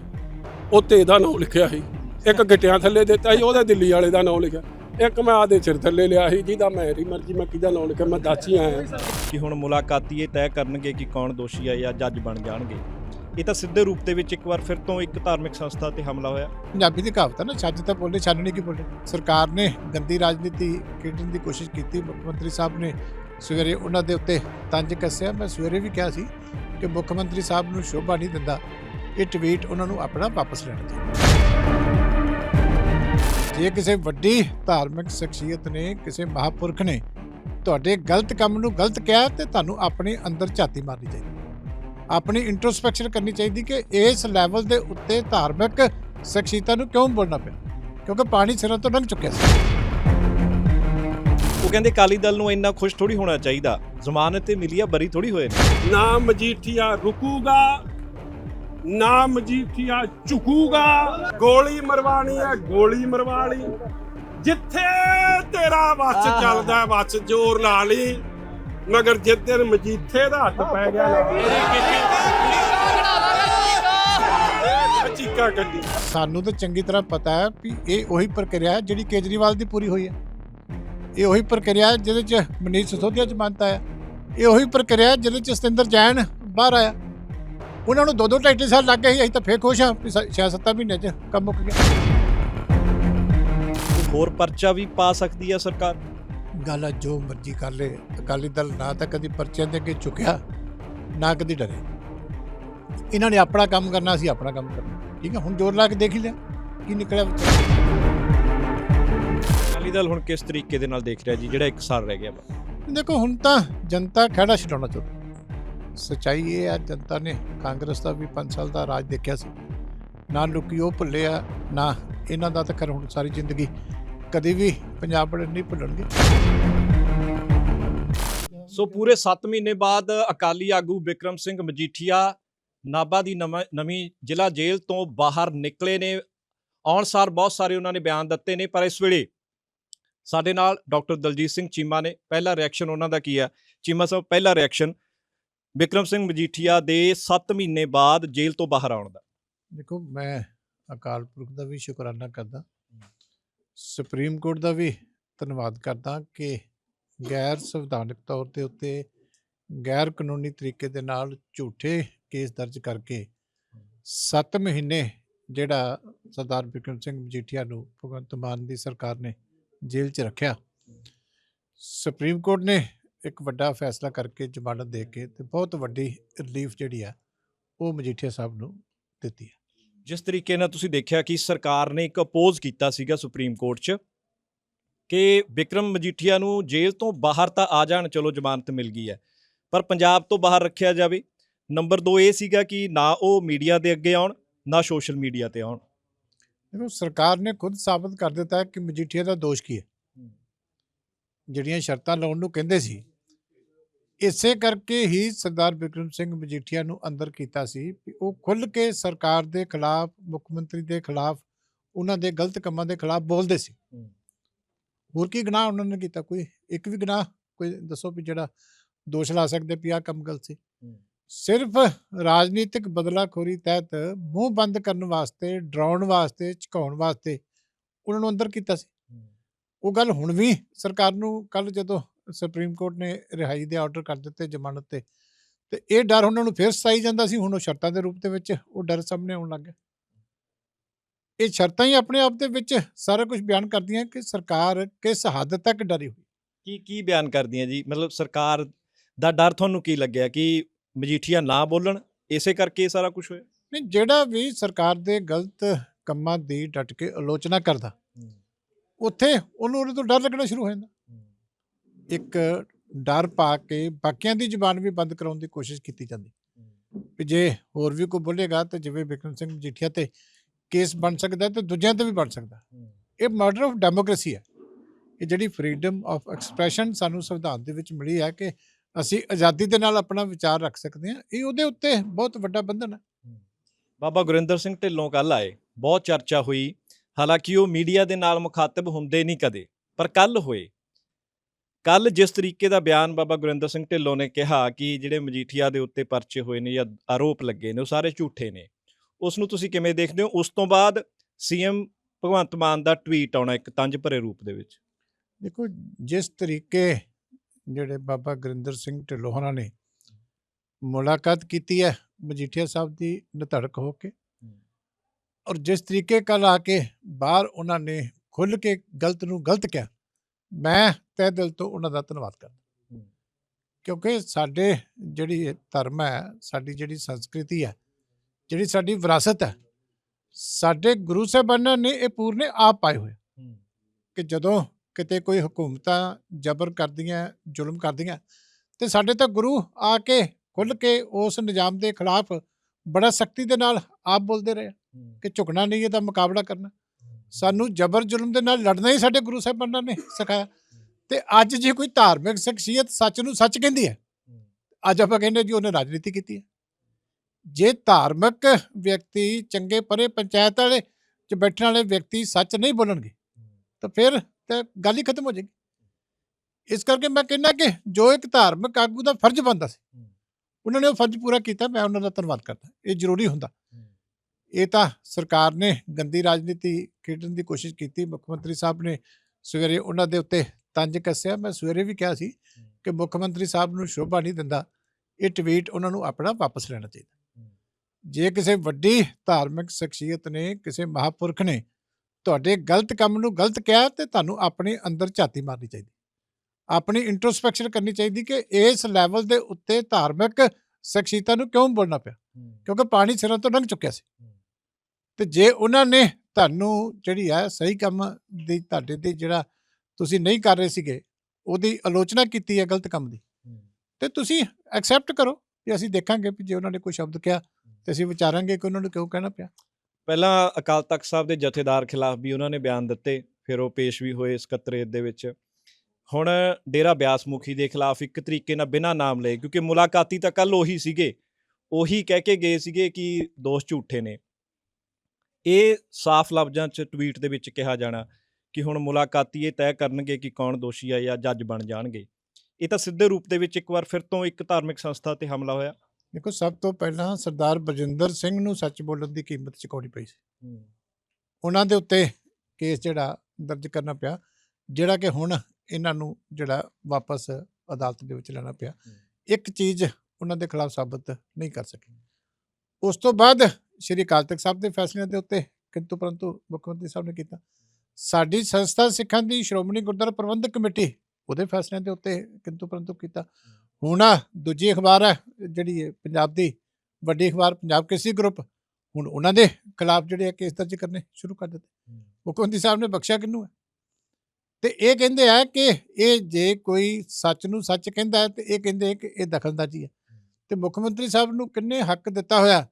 ਉੱਤੇ ਇਹਦਾ ਨਾਮ ਲਿਖਿਆ ਸੀ। ਇੱਕ ਗਿੱਟਿਆਂ ਥੱਲੇ ਦਿੱਤਾ ਸੀ ਉਹਦੇ ਦਿੱਲੀ ਵਾਲੇ ਦਾ ਨਾਮ ਲਿਖਿਆ। ਇੱਕ ਮੈਂ ਆਦੇ ਸਿਰ ਥੱਲੇ ਲਿਆ ਸੀ ਜਿਹਦਾ ਮੇਰੀ ਮਰਜ਼ੀ ਮੈਂ ਕਿਹਦਾ ਨਾਮ ਲਿਖਿਆ ਮੈਂ ਦੱਸ ਹੀ ਆਇਆ।
ਕਿ ਹੁਣ ਮੁਲਾਕਾਤੀ ਇਹ ਤੈਅ ਕਰਨਗੇ ਕਿ ਕੌਣ ਦੋਸ਼ੀ ਹੈ ਜਾਂ ਜੱਜ ਬਣ ਜਾਣਗੇ। ਇਹ ਤਾਂ ਸਿੱਧੇ ਰੂਪ ਦੇ ਵਿੱਚ ਇੱਕ ਵਾਰ ਫਿਰ ਤੋਂ ਇੱਕ ਧਾਰਮਿਕ ਸੰਸਥਾ ਤੇ ਹਮਲਾ ਹੋਇਆ।
ਪੰਜਾਬੀ ਦੀ ਕਹਾਵਤ ਹੈ ਨਾ ਛੱਜ ਤਾਂ ਬੋਲੇ ਛਾਨਣੀ ਕੀ ਬੋਲੇ। ਸਰਕਾਰ ਨੇ ਗੰਦੀ ਰਾਜਨੀਤੀ ਖੇਡਣ ਦੀ ਕੋਸ਼ਿਸ਼ ਕੀਤੀ ਮੁੱਖ ਮੰਤਰੀ ਸਾਹਿਬ ਨੇ ਸਵੇਰੇ ਉਹਨਾਂ ਦੇ ਉੱਤੇ ਤੰਜ ਕੱਸਿਆ। ਮੈਂ ਸਵੇਰੇ ਵੀ ਕਿਹਾ ਸੀ ਕਿ ਮੁੱਖ ਮੰਤਰੀ ਸਾਹਿਬ ਨੂੰ ਸ਼ੋਭਾ ਨਹੀਂ ਦਿੰਦਾ। ਇਹ ਟਵੀਟ ਉਹਨਾਂ ਨੂੰ ਆਪਣਾ ਵਾਪਸ ਲੈਣਾ ਚਾਹੀਦਾ ਜੇ ਕਿਸੇ ਵੱਡੀ ਧਾਰਮਿਕ ਸ਼ਖਸੀਅਤ ਨੇ ਕਿਸੇ ਮਹਾਪੁਰਖ ਨੇ ਤੁਹਾਡੇ ਗਲਤ ਕੰਮ ਨੂੰ ਗਲਤ ਕਿਹਾ ਤੇ ਤੁਹਾਨੂੰ ਆਪਣੇ ਅੰਦਰ ਝਾਤੀ ਮਾਰਨੀ ਚਾਹੀਦੀ। ਆਪਣੀ ਇੰਟਰੋਸਪੈਕਸ਼ਨ ਕਰਨੀ ਚਾਹੀਦੀ ਕਿ ਇਸ ਲੈਵਲ ਦੇ ਉੱਤੇ ਧਾਰਮਿਕ ਸ਼ਖਸੀਅਤਾਂ ਨੂੰ ਕਿਉਂ ਬੋਲਣਾ ਪਿਆ? ਕਿਉਂਕਿ ਪਾਣੀ ਸਿਰਾਂ ਤੋਂ ਲੰਘ ਚੁੱਕਿਆ ਸੀ।
ਉਹ ਕਹਿੰਦੇ ਅਕਾਲੀ ਦਲ ਨੂੰ ਇੰਨਾ ਖੁਸ਼ ਥੋੜੀ ਹੋਣਾ ਚਾਹੀਦਾ। ਜ਼ਮਾਨਤ ਤੇ ਮਿਲੀ ਆ ਬਰੀ ਥੋੜੀ ਹੋਏ ਨੇ।
ਨਾ ਮਜੀਠੀਆ ਰੁਕੂਗਾ। ਨਾ ਮਜੀਠੀਆ ਝੁਕੂਗਾ ਗੋਲੀ ਮਰਵਾਣੀ ਹੈ ਗੋਲੀ ਮਰਵਾ ਲਈ। ਜਿੱਥੇ ਤੇਰਾ ਵੱਸ ਚੱਲਦਾ ਵੱਸ ਜ਼ੋਰ ਲਾ ਲਈ। ਮਗਰ ਜਿਸ ਦਿਨ ਮਜੀਠੇ ਦਾ ਹੱਥ ਪੈ ਗਿਆ ਨਾ। ਚੀਕਾ ਕੱਢੀ।
ਸਾਨੂੰ ਤਾਂ ਚੰਗੀ ਤਰ੍ਹਾਂ ਪਤਾ ਹੈ ਵੀ ਇਹ ਉਹੀ ਪ੍ਰਕਿਰਿਆ ਹੈ ਜਿਹੜੀ ਕੇਜਰੀਵਾਲ ਦੀ ਪੂਰੀ ਹੋਈ ਹੈ। ਇਹ ਉਹੀ ਪ੍ਰਕਿਰਿਆ ਹੈ ਜਿਹਦੇ ਚ ਮਨੀਸ਼ ਸਿਸੋਦੀਆ ਜ਼ਮਾਨਤ ਆਇਆ ਇਹ ਉਹੀ ਪ੍ਰਕਿਰਿਆ ਹੈ ਜਿਹਦੇ ਚ ਸਤਿੰਦਰ ਜੈਨ ਬਾਹਰ ਆਇਆ। ਉਹਨਾਂ ਨੂੰ ਦੋ ਦੋ ਢਾਈ ਸਾਲ ਲੱਗ ਗਏ ਸੀ ਅਸੀਂ ਤਾਂ ਫੇਰ ਖੁਸ਼ ਹਾਂ ਵੀ ਸ- ਛੇ ਸੱਤਾਂ ਮਹੀਨੇ ਚ ਕੰਮ ਮੁੱਕ ਗਿਆ।
ਹੋਰ ਪਰਚਾ ਵੀ ਪਾ ਸਕਦੀ ਆ ਸਰਕਾਰ?
ਗੱਲ ਆ ਜੋ ਮਰਜ਼ੀ ਕਰ ਲੇ ਅਕਾਲੀ ਦਲ ਨਾ ਤਾਂ ਕਦੀ ਪਰਚਿਆਂ ਦੇ ਅੱਗੇ ਝੁਕਿਆ ਨਾ ਕਦੀ ਡਰੇ। ਇਹਨਾਂ ਨੇ ਆਪਣਾ ਕੰਮ ਕਰਨਾ ਸੀ ਆਪਣਾ ਕੰਮ ਕਰਨਾ। ਠੀਕ ਹੈ ਹੁਣ ਜ਼ੋਰ ਲਾ ਕੇ ਦੇਖ ਹੀ ਲਿਆ ਕੀ ਨਿਕਲਿਆ। ਵਿੱਚੋਂ।
ਅਕਾਲੀ ਦਲ ਹੁਣ ਕਿਸ ਤਰੀਕੇ ਦੇ ਨਾਲ ਦੇਖ ਰਿਹਾ ਜੀ? ਜਿਹੜਾ ਇੱਕ ਸਾਲ ਰਹਿ ਗਿਆ ਵਾ।
ਦੇਖੋ ਹੁਣ ਤਾਂ ਜਨਤਾ ਖੜਾ ਛਡਾਉਣਾ ਚਾਹੁੰਦੀ। ਸਚਾਈ ਇਹ ਹੈ ਜਨਤਾ ਨੇ ਕਾਂਗਰਸ ਦਾ ਵੀ 5 ਸਾਲ ਦਾ ਰਾਜ ਦੇਖਿਆ ਸੀ। ਨਾ ਲੋਕੀ ਉਹ ਭੁੱਲੇ ਆ, ਨਾ ਇਹਨਾਂ ਦਾ ਤਾਂ ਖੈਰ ਹੁਣ ਸਾਰੀ ਜ਼ਿੰਦਗੀ ਕਦੇ ਵੀ ਪੰਜਾਬ ਵਾਲੇ ਨਹੀਂ ਭੁੱਲਣਗੇ।
ਸੋ ਪੂਰੇ 7 ਮਹੀਨੇ ਬਾਅਦ ਅਕਾਲੀ ਆਗੂ ਵਿਕਰਮ ਸਿੰਘ ਮਜੀਠੀਆ ਨਾਭਾ ਦੀ ਨਵਾਂ- ਨਵੀਂ ਜ਼ਿਲ੍ਹਾ ਜੇਲ੍ਹ ਤੋਂ ਬਾਹਰ ਨਿਕਲੇ ਨੇ। ਆਉਣ ਸਾਰ ਬਹੁਤ ਸਾਰੇ ਉਹਨਾਂ ਨੇ ਬਿਆਨ ਦਿੱਤੇ ਨੇ, ਪਰ ਇਸ ਵੇਲੇ ਸਾਡੇ ਨਾਲ ਡਾਕਟਰ ਦਲਜੀਤ ਸਿੰਘ ਚੀਮਾ ਨੇ। ਪਹਿਲਾ ਰਿਐਕਸ਼ਨ ਉਹਨਾਂ ਦਾ ਕੀ ਹੈ ਚੀਮਾ ਸਾਹਿਬ, ਪਹਿਲਾ ਰਿਐਕਸ਼ਨ ਵਿਕਰਮ ਸਿੰਘ ਮਜੀਠੀਆ ਦੇ 7 ਮਹੀਨੇ ਬਾਅਦ ਜੇਲ੍ਹ ਤੋਂ ਬਾਹਰ ਆਉਣ ਦਾ।
ਦੇਖੋ ਮੈਂ ਅਕਾਲ ਪੁਰਖ ਦਾ ਵੀ ਸ਼ੁਕਰਾਨਾ ਕਰਦਾ। ਸੁਪਰੀਮ ਕੋਰਟ ਦਾ ਵੀ ਧੰਨਵਾਦ ਕਰਦਾ ਕਿ ਗੈਰ ਸੰਵਿਧਾਨਕ ਤੌਰ ਦੇ ਉੱਤੇ ਗੈਰ ਕਾਨੂੰਨੀ ਤਰੀਕੇ ਦੇ ਨਾਲ ਝੂਠੇ ਕੇਸ ਦਰਜ ਕਰਕੇ 7 ਮਹੀਨੇ ਜਿਹੜਾ ਸਰਦਾਰ ਬਿਕਰਮ ਸਿੰਘ ਮਜੀਠੀਆ ਨੂੰ ਭਗਵੰਤ ਮਾਨ ਦੀ ਸਰਕਾਰ ਨੇ ਜੇਲ੍ਹ 'ਚ ਰੱਖਿਆ। ਸੁਪਰੀਮ ਕੋਰਟ ਨੇ ਇੱਕ ਵੱਡਾ ਫੈਸਲਾ ਕਰਕੇ ਜ਼ਮਾਨਤ ਦੇ ਕੇ ਤੇ ਬਹੁਤ ਵੱਡੀ ਰਿਲੀਫ ਜਿਹੜੀ ਆ ਉਹ ਮਜੀਠੀਆ ਸਾਹਿਬ ਨੂੰ ਦਿੱਤੀ ਹੈ।
ਜਿਸ ਤਰੀਕੇ ਨਾਲ ਤੁਸੀਂ ਦੇਖਿਆ ਕਿ ਸਰਕਾਰ ਨੇ ਇੱਕ ਅਪੋਜ਼ ਕੀਤਾ ਸੀਗਾ ਸੁਪਰੀਮ ਕੋਰਟ 'ਚ ਕਿ ਵਿਕਰਮ ਮਜੀਠੀਆ ਨੂੰ ਜੇਲ੍ਹ ਤੋਂ ਬਾਹਰ ਤਾਂ ਆ ਜਾਣ ਚਲੋ ਜ਼ਮਾਨਤ ਮਿਲ ਗਈ ਹੈ ਪਰ ਪੰਜਾਬ ਤੋਂ ਬਾਹਰ ਰੱਖਿਆ ਜਾਵੇ। ਨੰਬਰ 2 ਇਹ ਸੀਗਾ ਕਿ ਨਾ ਉਹ ਮੀਡੀਆ ਦੇ ਅੱਗੇ ਆਉਣ ਨਾ ਸੋਸ਼ਲ ਮੀਡੀਆ ਤੇ ਆਉਣ।
ਦੇਖੋ ਸਰਕਾਰ ਨੇ ਖੁਦ ਸਾਬਤ ਕਰ ਦਿੱਤਾ ਹੈ ਕਿ ਮਜੀਠੀਆ ਦਾ ਦੋਸ਼ ਕੀ ਹੈ। ਜਿਹੜੀਆਂ ਸ਼ਰਤਾਂ ਲਾਉਣ ਨੂੰ ਕਹਿੰਦੇ ਸੀ। ਇਸੇ ਕਰਕੇ ਹੀ ਸਰਦਾਰ ਬਿਕਰਮ ਸਿੰਘ ਮਜੀਠੀਆ ਨੂੰ ਅੰਦਰ ਕੀਤਾ ਸੀ ਵੀ ਉਹ ਖੁੱਲ੍ਹ ਕੇ ਸਰਕਾਰ ਦੇ ਖਿਲਾਫ ਮੁੱਖ ਮੰਤਰੀ ਦੇ ਖਿਲਾਫ ਉਹਨਾਂ ਦੇ ਗਲਤ ਕੰਮਾਂ ਦੇ ਖਿਲਾਫ ਬੋਲਦੇ ਸੀ। ਹੋਰ ਕੀ ਗੁਨਾਹ ਉਹਨਾਂ ਨੇ ਕੀਤਾ? ਕੋਈ ਇੱਕ ਵੀ ਗੁਨਾਹ? ਕੋਈ ਦੱਸੋ ਵੀ ਜਿਹੜਾ ਦੋਸ਼ ਲਾ ਸਕਦੇ ਵੀ ਆਹ ਕੰਮ ਗਲਤ ਸੀ। ਸਿਰਫ ਰਾਜਨੀਤਿਕ ਬਦਲਾਖੋਰੀ ਤਹਿਤ ਮੂੰਹ ਬੰਦ ਕਰਨ ਵਾਸਤੇ ਡਰਾਉਣ ਵਾਸਤੇ ਝਕਾਉਣ ਵਾਸਤੇ ਉਹਨਾਂ ਨੂੰ ਅੰਦਰ ਕੀਤਾ ਸੀ। ਉਹ ਗੱਲ ਹੁਣ ਵੀ ਸਰਕਾਰ ਨੂੰ ਕੱਲ ਜਦੋਂ ਸੁਪਰੀਮ ਕੋਰਟ ਨੇ ਰਿਹਾਈ ਦੇ ਆਰਡਰ ਕਰ ਦਿੱਤੇ ਜ਼ਮਾਨਤ ਤੇ ਤੇ ਇਹ ਡਰ ਉਹਨਾਂ ਨੂੰ ਫਿਰ ਸਤਾਈ ਜਾਂਦਾ ਸੀ ਹੁਣ ਉਹ ਸ਼ਰਤਾਂ ਦੇ ਰੂਪ ਦੇ ਵਿੱਚ ਉਹ ਡਰ ਸਾਹਮਣੇ ਆਉਣ ਲੱਗ ਗਿਆ ਇਹ ਸ਼ਰਤਾਂ ਹੀ ਆਪਣੇ ਆਪ ਦੇ ਵਿੱਚ ਸਾਰਾ ਕੁਝ ਬਿਆਨ ਕਰਦੀਆਂ ਕਿ ਸਰਕਾਰ ਕਿਸ ਹੱਦ ਤੱਕ ਡਰੀ ਹੋਈ।
ਕੀ ਕੀ ਬਿਆਨ ਕਰਦੀਆਂ ਜੀ? ਮਤਲਬ ਸਰਕਾਰ ਦਾ ਡਰ ਤੁਹਾਨੂੰ ਕੀ ਲੱਗਿਆ ਕਿ ਮਜੀਠੀਆ ਨਾ ਬੋਲਣ? ਇਸੇ ਕਰਕੇ ਇਹ ਸਾਰਾ ਕੁਝ ਹੋਇਆ?
ਨਹੀਂ ਜਿਹੜਾ ਵੀ ਸਰਕਾਰ ਦੇ ਗਲਤ ਕੰਮਾਂ ਦੀ ਡਟ ਕੇ ਆਲੋਚਨਾ ਕਰਦਾ ਉੱਥੇ ਉਹਨੂੰ ਉਹਦੇ ਤੋਂ ਡਰ ਲੱਗਣਾ ਸ਼ੁਰੂ ਹੋ ਜਾਂਦਾ। ਇੱਕ ਡਰ ਪਾ ਕੇ ਬਾਕੀਆਂ ਦੀ ਜ਼ੁਬਾਨ ਵੀ ਬੰਦ ਕਰਾਉਣ ਦੀ ਕੋਸ਼ਿਸ਼ ਕੀਤੀ ਜਾਂਦੀ। ਵੀ ਜੇ ਹੋਰ ਵੀ ਕੋਈ ਬੋਲੇਗਾ ਤਾਂ ਜਿਵੇਂ ਬਿਕਰਮ ਸਿੰਘ ਮਜੀਠੀਆ ਤੇ ਕੇਸ ਬਣ ਸਕਦਾ ਤੇ ਦੂਜਿਆਂ ਤੇ ਵੀ ਬਣ ਸਕਦਾ ਇਹ ਮਰਡਰ ਆਫ ਡੈਮੋਕ੍ਰੇਸੀ ਹੈ। ਇਹ ਜਿਹੜੀ ਫਰੀडम ਆਫ ਐਕਸਪ੍ਰੈਸ਼ਨ ਸਾਨੂੰ ਸੰਵਿਧਾਨ ਦੇ ਵਿੱਚ ਮਿਲੀ ਹੈ ਕਿ ਅਸੀਂ ਆਜ਼ਾਦੀ ਦੇ ਨਾਲ ਆਪਣਾ ਵਿਚਾਰ ਰੱਖ ਸਕਦੇ ਹਾਂ। ਇਹ ਉਹਦੇ ਉੱਤੇ ਬਹੁਤ ਵੱਡਾ ਬੰਧਨ ਹੈ।
ਬਾਬਾ ਗੁਰਿੰਦਰ ਸਿੰਘ ਢਿੱਲੋਂ ਕੱਲ ਆਏ। ਬਹੁਤ ਚਰਚਾ ਹੋਈ। ਹਾਲਾਂਕਿ ਉਹ ਮੀਡੀਆ ਦੇ ਨਾਲ ਮੁਖਾਤਬ ਹੁੰਦੇ ਨਹੀਂ ਕਦੇ, ਪਰ ਕੱਲ ਹੋਏ। ਕੱਲ ਜਿਸ ਤਰੀਕੇ ਦਾ ਬਿਆਨ ਬਾਬਾ ਗੁਰਿੰਦਰ ਸਿੰਘ ਢਿੱਲੋਂ ਨੇ ਕਿਹਾ ਕਿ ਜਿਹੜੇ ਮਜੀਠੀਆ ਦੇ ਉੱਤੇ ਪਰਚੇ ਹੋਏ ਨੇ ਜਾਂ ਆਰੋਪ ਲੱਗੇ ਨੇ, ਉਹ ਸਾਰੇ ਝੂਠੇ ਨੇ। ਉਸ ਨੂੰ ਤੁਸੀਂ ਕਿਵੇਂ ਦੇਖਦੇ ਹੋ? ਉਸ ਤੋਂ ਬਾਅਦ ਸੀਐਮ ਭਗਵੰਤ ਮਾਨ ਦਾ ਟਵੀਟ ਆਉਣਾ ਇੱਕ ਤੰਜ ਭਰੇ ਰੂਪ ਦੇ ਵਿੱਚ।
ਦੇਖੋ, ਜਿਸ ਤਰੀਕੇ ਜਿਹੜੇ ਬਾਬਾ ਗੁਰਿੰਦਰ ਸਿੰਘ ਢਿੱਲੋਂ ਹੋਰਾਂ ਨੇ ਮੁਲਾਕਾਤ ਕੀਤੀ ਹੈ ਮਜੀਠੀਆ ਸਾਹਿਬ ਦੀ ਨਤੜਕ ਹੋ ਕੇ ਔਰ ਜਿਸ ਤਰੀਕੇ ਕੱਲ ਆ ਕੇ ਬਾਹਰ ਉਹਨਾਂ ਨੇ ਖੁੱਲ ਕੇ ਗਲਤ ਨੂੰ ਗਲਤ ਕਿਹਾ ਮੈਂ ਤਹਿ ਦਿਲ ਤੋਂ ਉਹਨਾਂ ਦਾ ਧੰਨਵਾਦ ਕਰਦਾ। ਕਿਉਂਕਿ ਸਾਡੇ ਜਿਹੜੀ ਧਰਮ ਹੈ ਸਾਡੀ ਜਿਹੜੀ ਸੰਸਕ੍ਰਿਤੀ ਹੈ ਜਿਹੜੀ ਸਾਡੀ ਵਿਰਾਸਤ ਹੈ ਸਾਡੇ ਗੁਰੂ ਸਾਹਿਬਾਨਾਂ ਨੇ ਇਹ ਪੂਰਨੇ ਆਪ ਪਾਏ ਹੋਏ ਕਿ ਜਦੋਂ ਕਿਤੇ ਕੋਈ ਹਕੂਮਤਾਂ ਜ਼ਬਰ ਕਰਦੀਆਂ ਜ਼ੁਲਮ ਕਰਦੀਆਂ ਤੇ ਸਾਡੇ ਤਾਂ ਗੁਰੂ ਆ ਕੇ ਖੁੱਲ ਕੇ ਉਸ ਨਿਜ਼ਾਮ ਦੇ ਖਿਲਾਫ ਬੜਾ ਸਖਤੀ ਦੇ ਨਾਲ ਆਪ ਬੋਲਦੇ ਰਹੇ ਕਿ ਝੁਕਣਾ ਨਹੀਂ ਇਹਦਾ ਮੁਕਾਬਲਾ ਕਰਨਾ। ਸਾਨੂੰ ਜ਼ਬਰ ਜ਼ੁਲਮ ਦੇ ਨਾਲ ਲੜਨਾ ਹੀ ਸਾਡੇ ਗੁਰੂ ਸਾਹਿਬਾਨਾਂ ਨੇ ਸਿਖਾਇਆ। ਤੇ ਅੱਜ ਜੇ ਕੋਈ ਧਾਰਮਿਕ ਸ਼ਖਸੀਅਤ ਸੱਚ ਨੂੰ ਸੱਚ ਕਹਿੰਦੀ ਹੈ ਅੱਜ ਆਪਾਂ ਕਹਿੰਦੇ ਜੀ ਉਹਨੇ ਰਾਜਨੀਤੀ ਕੀਤੀ ਹੈ। ਜੇ ਧਾਰਮਿਕ ਵਿਅਕਤੀ ਚੰਗੇ ਪਰੇ ਪੰਚਾਇਤ ਵਾਲੇ ਚ ਬੈਠਣ ਵਾਲੇ ਵਿਅਕਤੀ ਸੱਚ ਨਹੀਂ ਬੋਲਣਗੇ ਤਾਂ ਫਿਰ ਤੇ ਗੱਲ ਹੀ ਖਤਮ ਹੋ ਜਾਏਗੀ। ਇਸ ਕਰਕੇ ਮੈਂ ਕਹਿੰਦਾ ਕਿ ਜੋ ਇੱਕ ਧਾਰਮਿਕ ਆਗੂ ਦਾ ਫਰਜ਼ ਬਣਦਾ ਸੀ ਉਹਨਾਂ ਨੇ ਉਹ ਫਰਜ਼ ਪੂਰਾ ਕੀਤਾ ਮੈਂ ਉਹਨਾਂ ਦਾ ਧੰਨਵਾਦ ਕਰਦਾ। ਇਹ ਜ਼ਰੂਰੀ ਹੁੰਦਾ। ਇਹ ਤਾਂ ਸਰਕਾਰ ਨੇ ਗੰਦੀ ਰਾਜਨੀਤੀ ਖੇਡਣ ਦੀ ਕੋਸ਼ਿਸ਼ ਕੀਤੀ। ਮੁੱਖ ਮੰਤਰੀ ਸਾਹਿਬ ਨੇ ਸਵੇਰੇ ਉਹਨਾਂ ਦੇ ਉੱਤੇ ਤੰਜ ਕੱਸਿਆ। ਮੈਂ ਸਵੇਰੇ ਵੀ ਕਿਹਾ ਸੀ ਕਿ ਮੁੱਖ ਮੰਤਰੀ ਸਾਹਿਬ ਨੂੰ ਸ਼ੋਭਾ ਨਹੀਂ ਦਿੰਦਾ। ਇਹ ਟਵੀਟ ਉਹਨਾਂ ਨੂੰ ਆਪਣਾ ਵਾਪਸ ਲੈਣਾ ਚਾਹੀਦਾ। ਜੇ ਕਿਸੇ ਵੱਡੀ ਧਾਰਮਿਕ ਸ਼ਖਸੀਅਤ ਨੇ ਕਿਸੇ ਮਹਾਪੁਰਖ ਨੇ ਤੁਹਾਡੇ ਗਲਤ ਕੰਮ ਨੂੰ ਗਲਤ ਕਿਹਾ ਤੇ ਤੁਹਾਨੂੰ ਆਪਣੇ ਅੰਦਰ ਝਾਤੀ ਮਾਰਨੀ ਚਾਹੀਦੀ। ਆਪਣੀ ਇੰਟਰੋਸਪੈਕਸ਼ਨ ਕਰਨੀ ਚਾਹੀਦੀ ਕਿ ਇਸ ਲੈਵਲ ਦੇ ਉੱਤੇ ਧਾਰਮਿਕ ਸ਼ਖਸੀਅਤਾਂ ਨੂੰ ਕਿਉਂ ਬੋਲਣਾ ਪਿਆ? ਕਿਉਂਕਿ ਪਾਣੀ ਸਿਰਾਂ ਤੋਂ ਲੰਘ ਚੁੱਕਿਆ ਸੀ। ਤੇ ਜੇ ਉਹਨਾਂ ਨੇ ਤੁਹਾਨੂੰ ਜਿਹੜੀ ਹੈ ਸਹੀ ਕੰਮ ਦੀ ਤੁਹਾਡੇ ਤੇ ਜਿਹੜਾ ਤੁਸੀਂ ਨਹੀਂ ਕਰ ਰਹੇ ਸੀਗੇ ਉਹਦੀ ਆਲੋਚਨਾ ਕੀਤੀ ਹੈ ਗਲਤ ਕੰਮ ਦੀ ਤੇ ਤੁਸੀਂ ਐਕਸੈਪਟ ਕਰੋ ਕਿ ਅਸੀਂ ਦੇਖਾਂਗੇ ਕਿ ਜੇ ਉਹਨਾਂ ਨੇ ਕੋਈ ਸ਼ਬਦ ਕਿਹਾ ਤੇ ਅਸੀਂ ਵਿਚਾਰਾਂਗੇ ਕਿ ਉਹਨਾਂ ਨੂੰ ਕਿਉਂ ਕਹਿਣਾ ਪਿਆ।
ਪਹਿਲਾਂ ਅਕਾਲ ਤਖਤ ਸਾਹਿਬ ਦੇ ਜਥੇਦਾਰ ਖਿਲਾਫ ਵੀ ਉਹਨਾਂ ਨੇ ਬਿਆਨ ਦਿੱਤੇ ਫਿਰ ਉਹ ਪੇਸ਼ ਵੀ ਹੋਏ ਸਕੱਤਰੇਤ ਦੇ ਵਿੱਚ। ਹੁਣ ਡੇਰਾ ਬਿਆਸ ਮੁਖੀ ਦੇ ਖਿਲਾਫ ਇੱਕ ਤਰੀਕੇ ਨਾਲ ਬਿਨਾਂ ਨਾਮ ਲਏ ਕਿਉਂਕਿ ਮੁਲਾਕਾਤੀ ਤਾਂ ਕੱਲ ਉਹੀ ਸੀਗੇ ਉਹੀ ਕਹਿ ਕੇ ਗਏ ਸੀਗੇ ਕਿ ਦੋਸ਼ ਝੂਠੇ ਨੇ। ਇਹ ਸਾਫ਼ ਲਫ਼ਜ਼ਾਂ 'ਚ ਟਵੀਟ ਦੇ ਵਿੱਚ ਕਿਹਾ ਜਾਣਾ ਕਿ ਹੁਣ ਮੁਲਾਕਾਤੀ ਇਹ ਤੈਅ ਕਰਨਗੇ ਕਿ ਕੌਣ ਦੋਸ਼ੀ ਆ ਜਾਂ ਜੱਜ ਬਣ ਜਾਣਗੇ। ਇਹ ਤਾਂ ਸਿੱਧੇ ਰੂਪ ਦੇ ਵਿੱਚ ਇੱਕ ਵਾਰ ਫਿਰ ਤੋਂ ਇੱਕ ਧਾਰਮਿਕ ਸੰਸਥਾ ਤੇ ਹਮਲਾ ਹੋਇਆ।
ਦੇਖੋ ਸਭ ਤੋਂ ਪਹਿਲਾਂ ਸਰਦਾਰ ਬਜਿੰਦਰ ਸਿੰਘ ਨੂੰ ਸੱਚ ਬੋਲਣ ਦੀ ਕੀਮਤ ਚੁਕਾਉਣੀ ਪਈ ਸੀ। ਉਹਨਾਂ ਦੇ ਉੱਤੇ ਕੇਸ ਜਿਹੜਾ ਦਰਜ ਕਰਨਾ ਪਿਆ ਜਿਹੜਾ ਕਿ ਹੁਣ ਇਹਨਾਂ ਨੂੰ ਜਿਹੜਾ ਵਾਪਸ ਅਦਾਲਤ ਦੇ ਵਿੱਚ ਲੈਣਾ ਪਿਆ। ਇੱਕ ਚੀਜ਼ ਉਹਨਾਂ ਦੇ ਖਿਲਾਫ ਸਾਬਤ ਨਹੀਂ ਕਰ ਸਕੇ। ਉਸ ਤੋਂ ਬਾਅਦ ਸ਼੍ਰੀ ਅਕਾਲ ਤਖਤ ਸਾਹਿਬ ਦੇ ਫੈਸਲਿਆਂ ਦੇ ਉੱਤੇ ਕਿੰਤੂ ਪਰੰਤੂ ਮੁੱਖ ਮੰਤਰੀ ਸਾਹਿਬ ਨੇ ਕੀਤਾ। ਸਾਡੀ ਸੰਸਥਾ ਸਿੱਖਾਂ ਦੀ ਸ਼੍ਰੋਮਣੀ ਗੁਰਦੁਆਰਾ ਪ੍ਰਬੰਧਕ ਕਮੇਟੀ ਉਹਦੇ ਫੈਸਲਿਆਂ ਦੇ ਉੱਤੇ ਕਿੰਤੂ ਪਰੰਤੂ ਕੀਤਾ। ਹੁਣ ਦੂਜੀ ਅਖਬਾਰ ਹੈ ਜਿਹੜੀ ਹੈ ਪੰਜਾਬ ਦੀ ਵੱਡੀ ਅਖਬਾਰ ਪੰਜਾਬ ਕੇਸਰੀ ਗਰੁੱਪ ਹੁਣ ਉਹਨਾਂ ਦੇ ਖਿਲਾਫ ਜਿਹੜੇ ਕੇਸ ਦਰਜ ਕਰਨੇ ਸ਼ੁਰੂ ਕਰ ਦਿੱਤੇ। ਮੁੱਖ ਮੰਤਰੀ ਸਾਹਿਬ ਨੇ ਬਖਸ਼ਿਆ ਕਿਹਨੂੰ ਹੈ? ਤੇ ਇਹ ਕਹਿੰਦੇ ਆ ਕਿ ਇਹ ਜੇ ਕੋਈ ਸੱਚ ਨੂੰ ਸੱਚ ਕਹਿੰਦਾ ਹੈ ਤੇ ਇਹ ਕਹਿੰਦੇ ਕਿ ਇਹ ਦਖਲਅੰਦਾਜ਼ੀ ਹੈ। ਤੇ ਮੁੱਖ ਮੰਤਰੀ ਸਾਹਿਬ ਨੂੰ ਕਿੰਨੇ ਹੱਕ ਦਿੱਤਾ ਹੋਇਆ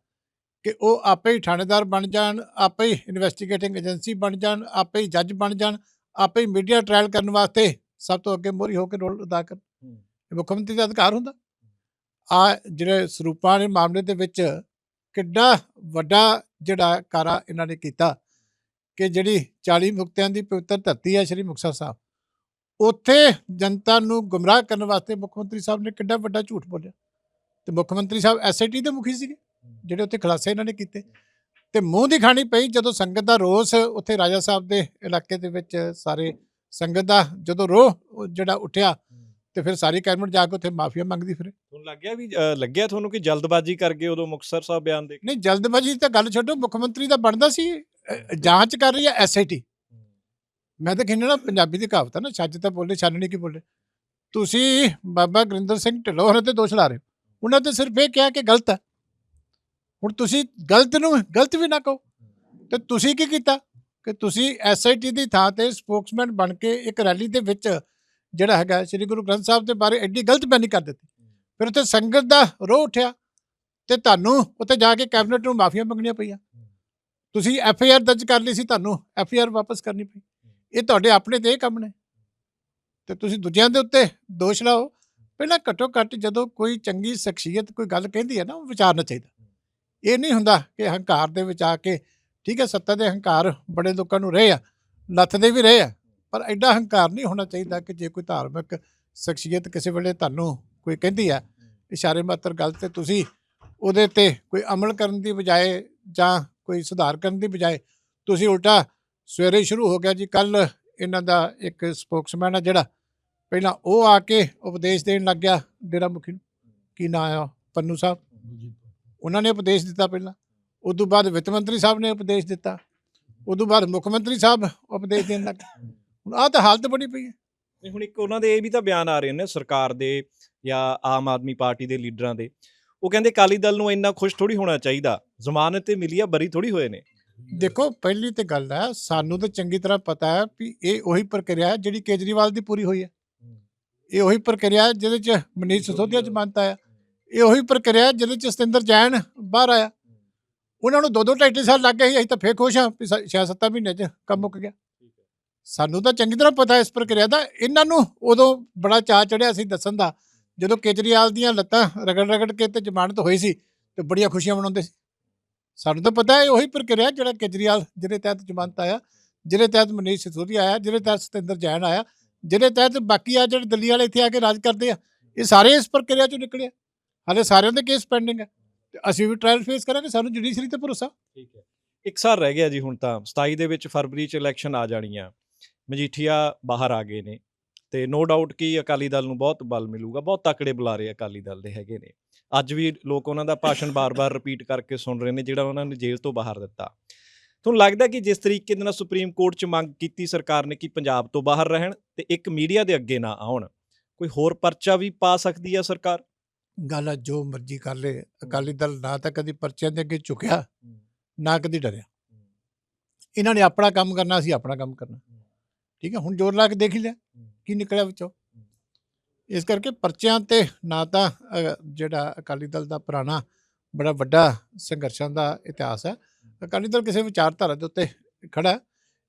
ਕਿ ਉਹ ਆਪੇ ਹੀ ਥਾਣੇਦਾਰ ਬਣ ਜਾਣ ਆਪੇ ਹੀ ਇਨਵੈਸਟੀਗੇਟਿੰਗ ਏਜੰਸੀ ਬਣ ਜਾਣ ਆਪੇ ਹੀ ਜੱਜ ਬਣ ਜਾਣ ਆਪੇ ਹੀ ਮੀਡੀਆ ਟ੍ਰਾਇਲ ਕਰਨ ਵਾਸਤੇ ਸਭ ਤੋਂ ਅੱਗੇ ਮੋਹਰੀ ਹੋ ਕੇ ਰੋਲ ਅਦਾ ਕਰਨ। ਇਹ ਮੁੱਖ ਮੰਤਰੀ ਦਾ ਅਧਿਕਾਰ ਹੁੰਦਾ। ਆ ਜਿਹੜੇ ਸਰੂਪਾਂ ਦੇ ਮਾਮਲੇ ਦੇ ਵਿੱਚ ਕਿੱਡਾ ਵੱਡਾ ਜਿਹੜਾ ਕਾਰਾ ਇਹਨਾਂ ਨੇ ਕੀਤਾ ਕਿ ਜਿਹੜੀ 40 ਮੁਕਤਿਆਂ ਦੀ ਪਵਿੱਤਰ ਧਰਤੀ ਹੈ ਸ਼੍ਰੀ ਮੁਕਤਸਰ ਸਾਹਿਬ ਉੱਥੇ ਜਨਤਾ ਨੂੰ ਗੁੰਮਰਾਹ ਕਰਨ ਵਾਸਤੇ ਮੁੱਖ ਮੰਤਰੀ ਸਾਹਿਬ ਨੇ ਕਿੱਡਾ ਵੱਡਾ ਝੂਠ ਬੋਲਿਆ। ਤੇ ਮੁੱਖ ਮੰਤਰੀ ਸਾਹਿਬ ਐਸਆਈਟੀ ਦੇ ਮੁਖੀ ਸੀਗੇ। ਜਿਹੜੇ ਉੱਥੇ ਖੁਲਾਸੇ ਇਹਨਾਂ ਨੇ ਕੀਤੇ। ਤੇ ਮੂੰਹ ਦੀ ਖਾਣੀ ਪਈ ਜਦੋਂ ਸੰਗਤ ਦਾ ਰੋਸ ਉੱਥੇ ਰਾਜਾ ਸਾਹਿਬ ਦੇ ਇਲਾਕੇ ਦੇ ਵਿੱਚ ਸਾਰੇ ਸੰਗਤ ਦਾ ਜਦੋਂ ਰੋਹ ਜਿਹੜਾ ਉੱਠਿਆ ਤੇ ਫਿਰ ਸਾਰੀ ਕੈਬਨਿਟ ਜਾ ਕੇ ਉੱਥੇ ਮਾਫੀਆ ਮੰਗਦੀ ਫਿਰੇ।
ਤੁਹਾਨੂੰ ਲੱਗਿਆ ਵੀ ਲੱਗਿਆ ਤੁਹਾਨੂੰ ਕਿ ਜਲਦਬਾਜ਼ੀ ਕਰ ਗਏ ਉਦੋਂ ਮੁਕਤਸਰ ਸਾਹਿਬ ਬਿਆਨ ਦੇ?
ਨਹੀਂ ਜਲਦਬਾਜ਼ੀ ਤਾਂ ਗੱਲ ਛੱਡੋ ਮੁੱਖ ਮੰਤਰੀ ਦਾ ਬਣਦਾ ਸੀ ਜਾਂਚ ਕਰ ਰਹੀ ਹੈ ਐਸਆਈਟੀ ਮੈਂ ਤਾਂ ਕਹਿੰਦਾ ਨਾ ਪੰਜਾਬੀ ਦੀ ਕਹਾਵਤ ਹੈ ਨਾ ਛੱਜ ਤਾਂ ਬੋਲੇ ਛਾਨਣੀ ਕੀ ਬੋਲੇ। ਤੁਸੀਂ ਬਾਬਾ ਗੁਰਿੰਦਰ ਸਿੰਘ ਢਿੱਲੋਂ ਹੋਰਾਂ ਤੇ ਦੋਸ਼ ਲਾ ਰਹੇ ਉਹਨਾਂ ਤੇ ਸਿਰਫ ਇਹ ਕਿਹਾ ਕਿ ਗਲਤ ਹੈ। ਹੁਣ ਤੁਸੀਂ ਗਲਤ ਨੂੰ ਗਲਤ ਵੀ ਨਾ ਕਹੋ। ਤੇ ਤੁਸੀਂ ਕੀ ਕੀਤਾ? ਕਿ ਤੁਸੀਂ ਐਸਆਈਟੀ ਦੀ ਥਾਂ ਤੇ ਸਪੋਕਸਮੈਨ ਬਣ ਕੇ ਇੱਕ ਰੈਲੀ ਦੇ ਵਿੱਚ ਜਿਹੜਾ ਹੈਗਾ ਸ੍ਰੀ ਗੁਰੂ ਗ੍ਰੰਥ ਸਾਹਿਬ ਦੇ ਬਾਰੇ ਐਡੀ ਗਲਤ ਬੈਨੀ ਕਰ ਦਿੱਤੀ। ਫਿਰ ਉੱਥੇ ਸੰਗਤ ਦਾ ਰੋਹ ਉੱਠਿਆ ਤੇ ਤੁਹਾਨੂੰ ਉੱਥੇ ਜਾ ਕੇ ਕੈਬਨਿਟ ਨੂੰ ਮਾਫੀਆਂ ਮੰਗਣੀਆਂ ਪਈਆਂ। ਤੁਸੀਂ ਐਫ ਆਈ ਆਰ ਦਰਜ ਕਰ ਲਈ ਸੀ, ਤੁਹਾਨੂੰ ਐਫ ਆਈ ਆਰ ਵਾਪਸ ਕਰਨੀ ਪਈ। ਇਹ ਤੁਹਾਡੇ ਆਪਣੇ ਤੇ ਇਹ ਕੰਮ ਨੇ। ਤੇ ਤੁਸੀਂ ਦੂਜਿਆਂ ਦੇ ਉੱਤੇ ਦੋਸ਼ ਲਾਓ। ਪਹਿਲਾਂ ਘੱਟੋ ਘੱਟ ਜਦੋਂ ਕੋਈ ਚੰਗੀ ਸ਼ਖਸੀਅਤ, ਕੋਈ ਗੱਲ ਕਹਿੰਦੀ ਹੈ ਨਾ, ਉਹ ਵਿਚਾਰਨਾ ਚਾਹੀਦਾ। ਇਹ ਨਹੀਂ ਹੁੰਦਾ ਕਿ ਹੰਕਾਰ ਦੇ ਵਿੱਚ ਆ ਕੇ, ਠੀਕ ਹੈ, ਸੱਤਾ ਦੇ ਹੰਕਾਰ ਬੜੇ ਲੋਕਾਂ ਨੂੰ ਰਹੇ ਆ ਲੱਥਦੇ ਵੀ ਰਹੇ ਆ, ਪਰ ਐਡਾ ਹੰਕਾਰ ਨਹੀਂ ਹੋਣਾ ਚਾਹੀਦਾ ਕਿ ਜੇ ਕੋਈ ਧਾਰਮਿਕ ਸ਼ਖਸੀਅਤ ਕਿਸੇ ਵੇਲੇ ਤੁਹਾਨੂੰ ਕੋਈ ਕਹਿੰਦੀ ਆ, ਇਸ਼ਾਰੇ ਮਾਤਰ ਗੱਲ ਤੇ ਤੁਸੀਂ ਉਹਦੇ ਤੇ ਕੋਈ ਅਮਲ ਕਰਨ ਦੀ ਬਜਾਏ ਜਾਂ ਕੋਈ ਸੁਧਾਰ ਕਰਨ ਦੀ ਬਜਾਏ ਤੁਸੀਂ ਉਲਟਾ ਸਵੇਰੇ ਸ਼ੁਰੂ ਹੋ ਗਿਆ ਜੀ ਕੱਲ ਇਹਨਾਂ ਦਾ ਇੱਕ ਸਪੋਕਸਮੈਨ ਆ ਜਿਹੜਾ, ਪਹਿਲਾਂ ਉਹ ਆ ਕੇ ਉਪਦੇਸ਼ ਦੇਣ ਲੱਗ ਗਿਆ ਡੇਰਾ ਮੁਖੀ ਨੂੰ। ਕੀ ਨਾਂ ਆ? ਪੰਨੂ ਸਾਹਿਬ। ਉਹਨਾਂ ਨੇ ਉਪਦੇਸ਼ ਦਿੱਤਾ ਪਹਿਲਾਂ। ਉਸ ਤੋਂ ਬਾਅਦ ਵਿੱਤ ਮੰਤਰੀ ਸਾਹਿਬ ਨੇ ਉਪਦੇਸ਼ ਦਿੱਤਾ। ਉਸ ਤੋਂ ਬਾਅਦ ਮੁੱਖ ਮੰਤਰੀ ਸਾਹਿਬ ਉਪਦੇਸ਼ ਦੇਣ ਲੱਗ। ਹੁਣ ਆਹ ਤਾਂ ਹਾਲਤ ਬਣੀ ਪਈ ਹੈ।
ਨਹੀਂ ਹੁਣ ਇੱਕ ਉਹਨਾਂ ਦੇ ਇਹ ਵੀ ਤਾਂ ਬਿਆਨ ਆ ਰਹੇ ਨੇ ਸਰਕਾਰ ਦੇ ਜਾਂ ਆਮ ਆਦਮੀ ਪਾਰਟੀ ਦੇ ਲੀਡਰਾਂ ਦੇ। ਉਹ ਕਹਿੰਦੇ ਅਕਾਲੀ ਦਲ ਨੂੰ ਇੰਨਾ ਖੁਸ਼ ਥੋੜੀ ਹੋਣਾ ਚਾਹੀਦਾ। ਜ਼ਮਾਨਤ ਤੇ ਮਿਲੀ ਆ ਬਰੀ ਥੋੜੀ ਹੋਏ ਨੇ।
ਦੇਖੋ ਪਹਿਲੀ ਤੇ ਗੱਲ ਹੈ ਸਾਨੂੰ ਤਾਂ ਚੰਗੀ ਤਰ੍ਹਾਂ ਪਤਾ ਹੈ ਵੀ ਇਹ ਉਹੀ ਪ੍ਰਕਿਰਿਆ ਹੈ ਜਿਹੜੀ ਕੇਜਰੀਵਾਲ ਦੀ ਪੂਰੀ ਹੋਈ ਹੈ। ਇਹ ਉਹੀ ਪ੍ਰਕਿਰਿਆ ਹੈ ਜਿਹਦੇ ਚ ਮਨੀਸ਼ ਸਿਸੋਦੀਆ ਜ਼ਮਾਨਤ ਆਇਆ ਇਹ ਉਹੀ ਪ੍ਰਕਿਰਿਆ ਜਿਹਦੇ ਚ ਸਤਿੰਦਰ ਜੈਨ ਬਾਹਰ ਆਇਆ। ਉਹਨਾਂ ਨੂੰ ਦੋ ਦੋ ਢਾਈ ਢਾਈ ਸਾਲ ਲੱਗ ਗਏ ਅਸੀਂ ਤਾਂ ਫੇਰ ਖੁਸ਼ ਹਾਂ ਵੀ 6-7 ਮਹੀਨੇ ਚ ਕੰਮ ਮੁੱਕ ਗਿਆ। ਸਾਨੂੰ ਤਾਂ ਚੰਗੀ ਤਰ੍ਹਾਂ ਪਤਾ ਇਸ ਪ੍ਰਕਿਰਿਆ ਦਾ। ਇਹਨਾਂ ਨੂੰ ਉਦੋਂ ਬੜਾ ਚਾਅ ਚੜਿਆ ਸੀ ਦੱਸਣ ਦਾ। ਜਦੋਂ ਕੇਜਰੀਵਾਲ ਦੀਆਂ ਲੱਤਾਂ ਰਗੜ ਰਗੜ ਕੇ ਤੇ ਜ਼ਮਾਨਤ ਹੋਈ ਸੀ ਤੇ ਬੜੀਆਂ ਖੁਸ਼ੀਆਂ ਮਨਾਉਂਦੇ ਸੀ। ਸਾਨੂੰ ਤਾਂ ਪਤਾ ਹੈ ਉਹੀ ਪ੍ਰਕਿਰਿਆ ਜਿਹੜਾ ਕੇਜਰੀਵਾਲ, ਜਿਹਦੇ ਤਹਿਤ ਜ਼ਮਾਨਤ ਆਇਆ, ਜਿਹਦੇ ਤਹਿਤ ਮਨੀਸ਼ ਸਿਸੋਦੀਆ ਆਇਆ, ਜਿਹਦੇ ਤਹਿਤ ਸਤਿੰਦਰ ਜੈਨ ਆਇਆ, ਜਿਹਦੇ ਤਹਿਤ ਬਾਕੀ ਆ ਜਿਹੜੇ ਦਿੱਲੀ ਵਾਲੇ ਇੱਥੇ ਆ ਕੇ ਰਾਜ ਕਰਦੇ ਆ, ਇਹ ਸਾਰੇ ਇਸ ਪ੍ਰਕਿਰਿਆ ਚੋਂ ਨਿਕਲੇ ਹਾਲੇ ਸਾਰਿਆਂ ਦੇ ਕੇਸ ਪੈਂਡਿੰਗ ਹੈ। ਤੇ ਅਸੀਂ ਵੀ ਟ੍ਰਾਇਲ ਫੇਸ ਕਰਾਂਗੇ, ਸਾਨੂੰ ਜੁਡੀਸ਼ਰੀ ਤੇ ਭਰੋਸਾ।
ਠੀਕ ਹੈ। ਇੱਕ ਸਾਲ ਰਹਿ ਗਿਆ ਜੀ ਹੁਣ ਤਾਂ। 27 ਦੇ ਵਿੱਚ ਫਰਵਰੀ ਚ ਇਲੈਕਸ਼ਨ ਆ ਜਾਣੀ ਆ ਮਜੀਠੀਆ ਬਾਹਰ ਆ ਗਏ ਨੇ। ਤੇ ਨੋ ਡਾਊਟ ਕਿ ਅਕਾਲੀ ਦਲ ਨੂੰ ਬਹੁਤ ਬਲ ਮਿਲੂਗਾ। ਬਹੁਤ ਤਕੜੇ ਬੁਲਾਰੇ ਅਕਾਲੀ ਦਲ ਦੇ ਹੈਗੇ ਨੇ। ਅੱਜ ਵੀ ਲੋਕ ਉਹਨਾਂ ਦਾ ਭਾਸ਼ਣ ਬਾਰ-ਬਾਰ ਰਿਪੀਟ ਕਰਕੇ ਸੁਣ ਰਹੇ ਨੇ, ਜਿਹੜਾ ਉਹਨਾਂ ਨੇ ਜੇਲ੍ਹ ਤੋਂ ਬਾਹਰ ਦਿੱਤਾ। ਤੁਹਾਨੂੰ ਲੱਗਦਾ ਕਿ ਜਿਸ ਤਰੀਕੇ ਦੇ ਨਾਲ ਸੁਪਰੀਮ ਕੋਰਟ 'ਚ ਮੰਗ ਕੀਤੀ ਸਰਕਾਰ ਨੇ ਕਿ ਪੰਜਾਬ ਤੋਂ ਬਾਹਰ ਰਹਿਣ ਤੇ ਇੱਕ ਮੀਡੀਆ ਦੇ ਅੱਗੇ ਨਾ ਆਉਣ, ਕੋਈ ਹੋਰ ਪਰਚਾ ਵੀ ਪਾ ਸਕਦੀ ਹੈ ਸਰਕਾਰ?
ਗੱਲ ਆ ਜੋ ਮਰਜ਼ੀ ਕਰ ਲੇ ਅਕਾਲੀ ਦਲ ਨਾ ਤਾਂ ਕਦੀ ਪਰਚਿਆਂ ਦੇ ਅੱਗੇ ਝੁਕਿਆ ਨਾ ਕਦੀ ਡਰਿਆ। ਇਹਨਾਂ ਨੇ ਆਪਣਾ ਕੰਮ ਕਰਨਾ ਸੀ ਆਪਣਾ ਕੰਮ ਕਰਨਾ। ਠੀਕ ਹੈ ਹੁਣ ਜ਼ੋਰ ਲਾ ਕੇ ਦੇਖ ਲਿਆ ਕੀ ਨਿਕਲਿਆ ਵਿੱਚੋਂ? ਇਸ ਕਰਕੇ ਪਰਚਿਆਂ ਤੇ ਨਾ ਤਾਂ ਜਿਹੜਾ ਅਕਾਲੀ ਦਲ ਦਾ ਪੁਰਾਣਾ ਬੜਾ ਵੱਡਾ ਸੰਘਰਸ਼ਾਂ ਦਾ ਇਤਿਹਾਸ ਹੈ ਅਕਾਲੀ ਦਲ ਕਿਸੇ ਵਿਚਾਰਧਾਰਾ ਦੇ ਉੱਤੇ ਖੜਾ।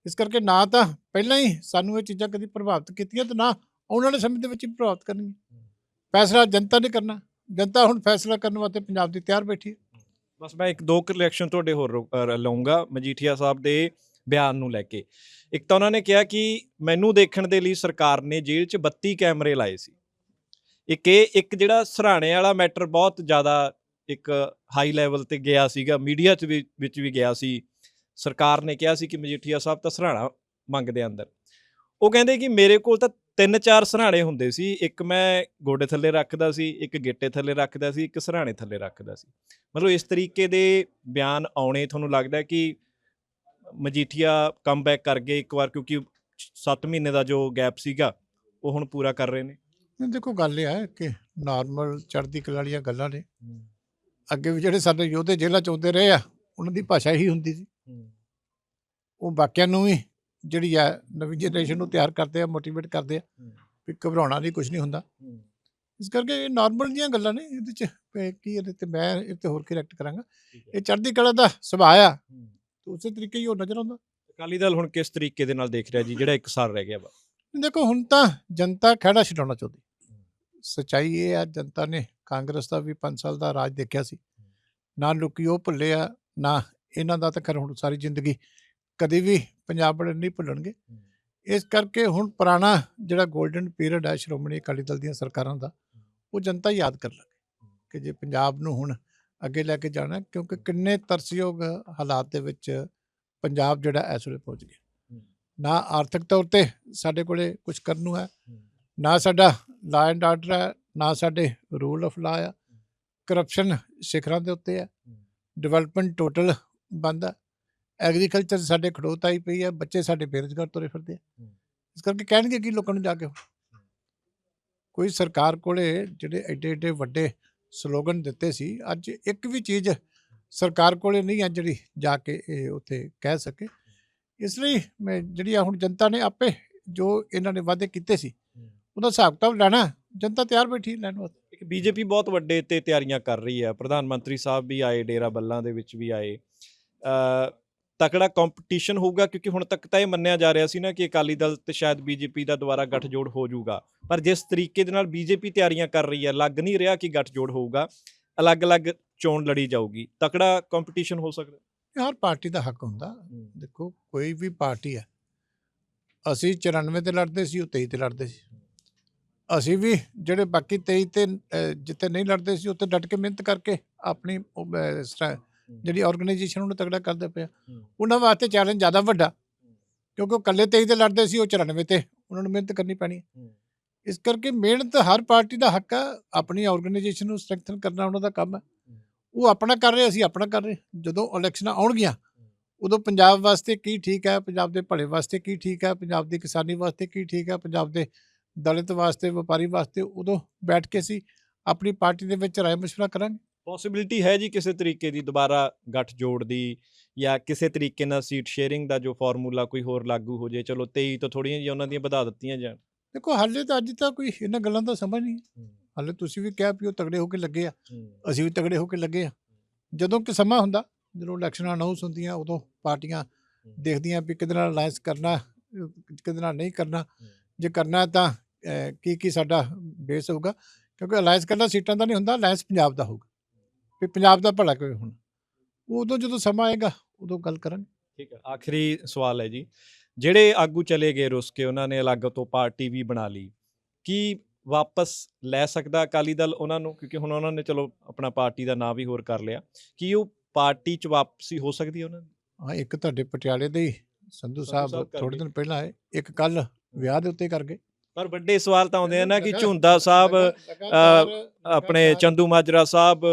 ਇਸ ਕਰਕੇ ਨਾ ਤਾਂ ਪਹਿਲਾਂ ਹੀ ਸਾਨੂੰ ਇਹ ਚੀਜ਼ਾਂ ਕਦੀ ਪ੍ਰਭਾਵਿਤ ਕੀਤੀਆਂ ਤੇ ਨਾ ਆਉਣ ਵਾਲੇ ਸਮੇਂ ਦੇ ਵਿੱਚ ਪ੍ਰਭਾਵਿਤ ਕਰਨਗੀਆਂ। ਫੈਸਲਾ ਜਨਤਾ ਨੇ ਕਰਨਾ। ਜਨਤਾ ਹੁਣ ਫੈਸਲਾ ਕਰਨ ਵਾਸਤੇ ਪੰਜਾਬ ਦੀ ਤਿਆਰ ਬੈਠੀ ਹੈ।
ਬਸ ਮੈਂ ਇੱਕ ਦੋ ਕਲੈਕਸ਼ਨ ਤੁਹਾਡੇ ਹੋਰ ਰੋ- ਲਊਂਗਾ ਮਜੀਠੀਆ ਸਾਹਿਬ ਦੇ ਬਿਆਨ ਨੂੰ ਲੈ ਕੇ। ਇੱਕ ਤਾਂ ਉਹਨਾਂ ਨੇ ਕਿਹਾ ਕਿ ਮੈਨੂੰ ਦੇਖਣ ਦੇ ਲਈ ਸਰਕਾਰ ਨੇ ਜੇਲ੍ਹ 'ਚ 32 ਕੈਮਰੇ ਲਾਏ ਸੀ। ਇੱਕ ਇਹ, ਇੱਕ ਜਿਹੜਾ ਸਰਾਣੇ ਵਾਲਾ ਮੈਟਰ ਬਹੁਤ ਜ਼ਿਆਦਾ ਇੱਕ ਹਾਈ ਲੈਵਲ ਤੇ ਗਿਆ ਸੀਗਾ ਮੀਡੀਆ 'ਚ ਵੀ, ਵਿੱਚ ਵੀ ਗਿਆ ਸੀ। ਸਰਕਾਰ ਨੇ ਕਿਹਾ ਸੀ ਕਿ ਮਜੀਠੀਆ ਸਾਹਿਬ ਤਾਂ ਸਰਾਣਾ ਮੰਗਦੇ ਅੰਦਰ। ਉਹ ਕਹਿੰਦੇ ਕਿ ਮੇਰੇ ਕੋਲ ਤਾਂ ਤਿੰਨ ਚਾਰ ਸਰਾਣੇ ਹੁੰਦੇ ਸੀ। ਇੱਕ ਮੈਂ ਗੋਡੇ ਥੱਲੇ ਰੱਖਦਾ ਸੀ ਇੱਕ ਗਿੱਟੇ ਥੱਲੇ ਰੱਖਦਾ ਸੀ ਇੱਕ ਸਰਾਣੇ ਥੱਲੇ ਰੱਖਦਾ ਸੀ। ਮਤਲਬ ਇਸ ਤਰੀਕੇ ਦੇ ਬਿਆਨ ਆਉਣੇ ਤੁਹਾਨੂੰ ਲੱਗਦਾ ਕਿ ਮਜੀਠੀਆ ਕਮਬੈਕ ਕਰ ਗਏ ਇੱਕ ਵਾਰ ਕਿਉਂਕਿ 7 ਮਹੀਨੇ ਦਾ ਜੋ ਗੈਪ ਸੀਗਾ ਉਹ ਹੁਣ ਪੂਰਾ ਕਰ ਰਹੇ ਨੇ?
ਨਹੀਂ ਦੇਖੋ ਗੱਲ ਇਹ ਹੈ ਕਿ ਨਾਰਮਲ ਚੜ੍ਹਦੀ ਕਲਾ ਵਾਲੀਆਂ ਗੱਲਾਂ ਨੇ। ਅੱਗੇ ਵੀ ਜਿਹੜੇ ਸਾਡੇ ਯੋਧੇ ਜੇਲ੍ਹਾਂ ਚ ਆਉਂਦੇ ਰਹੇ ਆ ਉਹਨਾਂ ਦੀ ਭਾਸ਼ਾ ਹੀ ਹੁੰਦੀ ਸੀ। ਉਹ ਬਾਕੀਆਂ ਨੂੰ ਵੀ ਜਿਹੜੀ ਆ ਨਵੀਂ ਜਨਰੇਸ਼ਨ ਨੂੰ ਤਿਆਰ ਕਰਦੇ ਆ ਮੋਟੀਵੇਟ ਕਰਦੇ ਆ ਵੀ ਘਬਰਾਉਣਾ ਨਹੀਂ ਕੁਝ ਨਹੀਂ ਹੁੰਦਾ। ਇਸ ਕਰਕੇ ਇਹ ਨਾਰਮਲ ਜੀਆਂ ਗੱਲਾਂ ਨੇ ਇਹਦੇ ਚ ਕੀ ਇਹਦੇ ਤੇ ਮੈਂ ਇਹ ਤੇ ਹੋਰ ਕੀ ਰਿਐਕਟ ਕਰਾਂਗਾ। ਇਹ ਚੜ੍ਹਦੀ ਕਲਾ ਦਾ ਸੁਭਾਅ ਆ। ਤੇ ਉਸੇ ਤਰੀਕੇ ਹੀ ਉਹ ਨਜ਼ਰ ਆਉਂਦਾ।
ਅਕਾਲੀ ਦਲ ਹੁਣ ਕਿਸ ਤਰੀਕੇ ਦੇ ਨਾਲ ਦੇਖ ਰਿਹਾ ਜੀ? ਜਿਹੜਾ ਇੱਕ ਸਾਲ ਰਹਿ ਗਿਆ ਵਾ।
ਦੇਖੋ ਹੁਣ ਤਾਂ ਜਨਤਾ ਖੜਾ ਛਡਾਉਣਾ ਚਾਹੁੰਦੀ। ਸਚਾਈ ਇਹ ਆ ਜਨਤਾ ਨੇ ਕਾਂਗਰਸ ਦਾ ਵੀ 5 ਸਾਲ ਦਾ ਰਾਜ ਦੇਖਿਆ ਸੀ। ਨਾ ਲੋਕੀ ਉਹ ਭੁੱਲੇ ਆ ਨਾ ਇਹਨਾਂ ਦਾ ਤਾਂ ਖੈਰ ਹੁਣ ਸਾਰੀ ਜ਼ਿੰਦਗੀ ਕਦੇ ਵੀ ਪੰਜਾਬ ਵਾਲੇ ਨਹੀਂ ਭੁੱਲਣਗੇ। ਇਸ ਕਰਕੇ ਹੁਣ ਪੁਰਾਣਾ ਜਿਹੜਾ 골ਡਨ ਪੀਰੀਅਡ ਹੈ ਸ਼੍ਰੋਮਣੀ ਅਕਾਲੀ ਦਲ ਦੀਆਂ ਸਰਕਾਰਾਂ ਦਾ ਉਹ ਜਨਤਾ ਯਾਦ ਕਰ ਲੱਗੇ ਕਿ ਜੇ ਪੰਜਾਬ ਨੂੰ ਹੁਣ ਅੱਗੇ ਲੈ ਕੇ ਜਾਣਾ ਕਿਉਂਕਿ ਕਿੰਨੇ ਤਰਸਯੋਗ ਹਾਲਾਤ ਦੇ ਵਿੱਚ ਪੰਜਾਬ ਜਿਹੜਾ ਇਸ ਵੇਲੇ ਪਹੁੰਚ ਗਿਆ। ਨਾ ਆਰਥਿਕ ਤੌਰ ਤੇ ਸਾਡੇ ਕੋਲੇ ਕੁਝ ਕਰਨ ਨੂੰ ਹੈ ਨਾ ਸਾਡਾ ਲਾ ਐਂਡ ਆਰਡਰ ਹੈ ਨਾ ਸਾਡੇ ਰੂਲ ਆਫ ਲਾ ਆ। ਕਰਪਸ਼ਨ ਸਿਖਰਾਂ ਦੇ ਉੱਤੇ ਹੈ। ਡਿਵੈਲਪਮੈਂਟ ਟੋਟਲ ਬੰਦ ਹੈ। ਐਗਰੀਕਲਚਰ ਸਾਡੇ ਖੜੋਤ ਆਈ ਪਈ ਹੈ ਬੱਚੇ ਸਾਡੇ ਬੇਰੁਜ਼ਗਾਰ ਤੁਰੇ ਫਿਰਦੇ ਆ। ਇਸ ਕਰਕੇ ਕਹਿਣਗੇ ਕੀ ਲੋਕਾਂ ਨੂੰ ਜਾ ਕੇ ਕੋਈ ਸਰਕਾਰ ਕੋਲੇ ਜਿਹੜੇ ਐਡੇ ਐਡੇ ਵੱਡੇ ਸਲੋਗਨ ਦਿੱਤੇ ਸੀ ਅੱਜ ਇੱਕ ਵੀ ਚੀਜ਼ ਸਰਕਾਰ ਕੋਲੇ ਨਹੀਂ ਹੈ ਜਿਹੜੀ ਜਾ ਕੇ ਇਹ ਉੱਥੇ ਕਹਿ ਸਕੇ। ਇਸ ਲਈ ਮੈਂ ਜਿਹੜੀ ਆ ਹੁਣ ਜਨਤਾ ਨੇ ਆਪੇ ਜੋ ਇਹਨਾਂ ਨੇ ਵਾਅਦੇ ਕੀਤੇ ਸੀ ਉਹਦਾ ਹਿਸਾਬ ਕਿਤਾਬ ਲੈਣਾ ਜਨਤਾ ਤਿਆਰ ਬੈਠੀ ਲੈਣ ਵਾਸਤੇ।
ਇੱਕ ਬੀਜੇਪੀ ਬਹੁਤ ਵੱਡੇ ਤੇ ਤਿਆਰੀਆਂ ਕਰ ਰਹੀ ਹੈ। ਪ੍ਰਧਾਨ ਮੰਤਰੀ ਸਾਹਿਬ ਵੀ ਆਏ ਡੇਰਾ ਬੱਲਾਂ ਦੇ ਵਿੱਚ ਵੀ ਆਏ। ਤਕੜਾ ਕੰਪੀਟੀਸ਼ਨ ਹੋਊਗਾ ਕਿਉਂਕਿ ਹੁਣ ਤੱਕ ਤਾਂ ਇਹ ਮੰਨਿਆ ਜਾ ਰਿਹਾ ਸੀ ਨਾ ਕਿ ਅਕਾਲੀ ਦਲ ਤੇ ਸ਼ਾਇਦ ਬੀਜੇਪੀ ਦਾ ਦੁਬਾਰਾ ਗੱਠਜੋੜ ਹੋ ਜਾਊਗਾ। ਪਰ ਜਿਸ ਤਰੀਕੇ ਦੇ ਨਾਲ ਬੀਜੇਪੀ ਤਿਆਰੀਆਂ ਕਰ ਰਹੀ ਹੈ ਲੱਗ ਨਹੀਂ ਰਿਹਾ ਕਿ ਗੱਠਜੋੜ ਹੋਊਗਾ ਅਲੱਗ-ਅਲੱਗ ਚੋਣ ਲੜੀ ਜਾਊਗੀ। ਤਕੜਾ ਕੰਪੀਟੀਸ਼ਨ ਹੋ ਸਕਦਾ।
ਹਰ ਪਾਰਟੀ ਦਾ ਹੱਕ ਹੁੰਦਾ। ਦੇਖੋ ਕੋਈ ਵੀ ਪਾਰਟੀ ਹੈ ਅਸੀਂ 94 ਤੇ ਲੜਦੇ ਸੀ ਉਹ 23 ਤੇ ਲੜਦੇ ਸੀ। ਅਸੀਂ ਵੀ ਜਿਹੜੇ ਬਾਕੀ 23 ਤੇ ਜਿੱਥੇ ਨਹੀਂ ਲੜਦੇ ਸੀ ਉੱਥੇ ਡਟ ਕੇ ਮਿਹਨਤ ਕਰਕੇ ਆਪਣੀ ਜਿਹੜੀ ਆਰਗੇਨਾਈਜੇਸ਼ਨ ਉਹਨੂੰ ਤਗੜਾ ਕਰਦੇ ਪਏ ਆ। ਉਹਨਾਂ ਵਾਸਤੇ ਚੈਲੰਜ ਜ਼ਿਆਦਾ ਵੱਡਾ ਕਿਉਂਕਿ ਉਹ ਇਕੱਲੇ 23 ਤੇ ਲੜਦੇ ਸੀ ਉਹ 94 ਤੇ। ਉਹਨਾਂ ਨੂੰ ਮਿਹਨਤ ਕਰਨੀ ਪੈਣੀ। ਹੈ। ਇਸ ਕਰਕੇ ਮਿਹਨਤ ਹਰ ਪਾਰਟੀ ਦਾ ਹੱਕ ਹੈ ਆਪਣੀ ਆਰਗੇਨਾਈਜੇਸ਼ਨ ਨੂੰ ਸਟਰੈਂਥਨ ਕਰਨਾ ਉਹਨਾਂ ਦਾ ਕੰਮ ਹੈ। ਉਹ ਆਪਣਾ ਕਰ ਰਹੇ ਅਸੀਂ ਆਪਣਾ ਕਰ ਰਹੇ। ਜਦੋਂ ਇਲੈਕਸ਼ਨਾਂ ਆਉਣਗੀਆਂ ਉਦੋਂ ਪੰਜਾਬ ਵਾਸਤੇ ਕੀ ਠੀਕ ਹੈ ਪੰਜਾਬ ਦੇ ਭਲੇ ਵਾਸਤੇ ਕੀ ਠੀਕ ਹੈ ਪੰਜਾਬ ਦੀ ਕਿਸਾਨੀ ਵਾਸਤੇ ਕੀ ਠੀਕ ਹੈ ਪੰਜਾਬ ਦੇ ਦਲਿਤ ਵਾਸਤੇ ਵਪਾਰੀ ਵਾਸਤੇ ਉਦੋਂ ਬੈਠ ਕੇ ਅਸੀਂ ਆਪਣੀ ਪਾਰਟੀ ਦੇ ਵਿੱਚ ਰਾਏ ਮਸ਼ਵਰਾ ਕਰਾਂਗੇ।
ਪੋਸਿਬਿਲਿਟੀ ਹੈ ਜੀ ਕਿਸੇ ਤਰੀਕੇ ਦੀ ਦੁਬਾਰਾ ਗੱਠਜੋੜ ਦੀ ਜਾਂ ਕਿਸੇ ਤਰੀਕੇ ਨਾਲ ਸੀਟ ਸ਼ੇਅਰਿੰਗ ਦਾ ਜੋ ਫਾਰਮੂਲਾ ਕੋਈ ਹੋਰ ਲਾਗੂ ਹੋ ਜੇ ਚਲੋ 23 ਤੋਂ ਥੋੜੀਆਂ ਜਿਹੀਆਂ ਉਹਨਾਂ ਦੀਆਂ ਵਧਾ ਦਿੱਤੀਆਂ ਜਾਣ।
ਦੇਖੋ ਹਾਲੇ ਤਾਂ ਅੱਜ ਤਾਂ ਕੋਈ ਇਹਨਾਂ ਗੱਲਾਂ ਦਾ ਸਮਝ ਨਹੀਂ ਹਾਲੇ ਤੁਸੀਂ ਵੀ ਕਿਹਾ ਵੀ ਉਹ ਤਗੜੇ ਹੋ ਕੇ ਲੱਗੇ ਆ। ਅਸੀਂ ਵੀ ਤਗੜੇ ਹੋ ਕੇ ਲੱਗੇ ਆ। ਜਦੋਂ ਕਿ ਸਮਾਂ ਹੁੰਦਾ ਜਦੋਂ ਇਲੈਕਸ਼ਨਾਂ ਅਨਾਉਂਸ ਹੁੰਦੀਆਂ ਉਦੋਂ ਪਾਰਟੀਆਂ ਦੇਖਦੀਆਂ ਵੀ ਕਿਹਦੇ ਨਾਲ ਅਲਾਈਅੰਸ ਕਰਨਾ ਕਿਹਦੇ ਨਾਲ ਨਹੀਂ ਕਰਨਾ। ਜੇ ਕਰਨਾ ਤਾਂ ਕੀ ਕੀ ਸਾਡਾ ਬੇਸ ਹੋਊਗਾ? ਕਿਉਂਕਿ ਅਲਾਈਅੰਸ ਕਰਨਾ ਸੀਟਾਂ ਦਾ ਨਹੀਂ ਹੁੰਦਾ ਅਲਾਈਅੰਸ ਪੰਜਾਬ ਦਾ ਹੋਊਗਾ। ਵੀ ਪੰਜਾਬ ਦਾ ਭਲਾ ਕਿਵੇਂ ਹੁਣ? ਉਦੋਂ ਜਦੋਂ ਸਮਾਂ ਆਏਗਾ ਉਦੋਂ ਗੱਲ ਕਰਾਂਗੇ।
ਠੀਕ ਹੈ ਆਖਰੀ ਸਵਾਲ ਹੈ ਜੀ। ਜਿਹੜੇ ਆਗੂ ਚਲੇ ਗਏ ਰੁੱਸ ਕੇ ਉਹਨਾਂ ਨੇ ਅਲੱਗ ਤੋਂ ਪਾਰਟੀ ਵੀ ਬਣਾ ਲਈ। ਕੀ ਵਾਪਸ ਲੈ ਸਕਦਾ ਅਕਾਲੀ ਦਲ ਉਹਨਾਂ ਨੂੰ? ਕਿਉਂਕਿ ਹੁਣ ਉਹਨਾਂ ਨੇ ਚਲੋ ਆਪਣਾ ਪਾਰਟੀ ਦਾ ਨਾਂ ਵੀ ਹੋਰ ਕਰ ਲਿਆ। ਕੀ ਉਹ ਪਾਰਟੀ 'ਚ ਵਾਪਸੀ ਹੋ ਸਕਦੀ ਹੈ ਉਹਨਾਂ ਦੀ?
ਹਾਂ ਇੱਕ ਤੁਹਾਡੇ ਪਟਿਆਲੇ ਦੇ ਹੀ ਸੰਧੂ ਸਾਹਿਬ
ਸਾਹਿਬ ਕਰ
ਥੋੜੇ
ਗਏ।
ਦਿਨ ਪਹਿਲਾਂ ਆਏ ਇੱਕ ਕੱਲ ਵਿਆਹ ਦੇ ਉੱਤੇ ਕਰ ਗਏ।
ਪਰ ਵੱਡੇ ਸਵਾਲ ਤਾਂ ਆਉਂਦੇ ਆ ਨਾ ਕਿ ਝੁੰਦਾ ਸਾਹਿਬ ਆਪਣੇ ਚੰਦੂ ਮਾਜਰਾ ਸਾਹਿਬ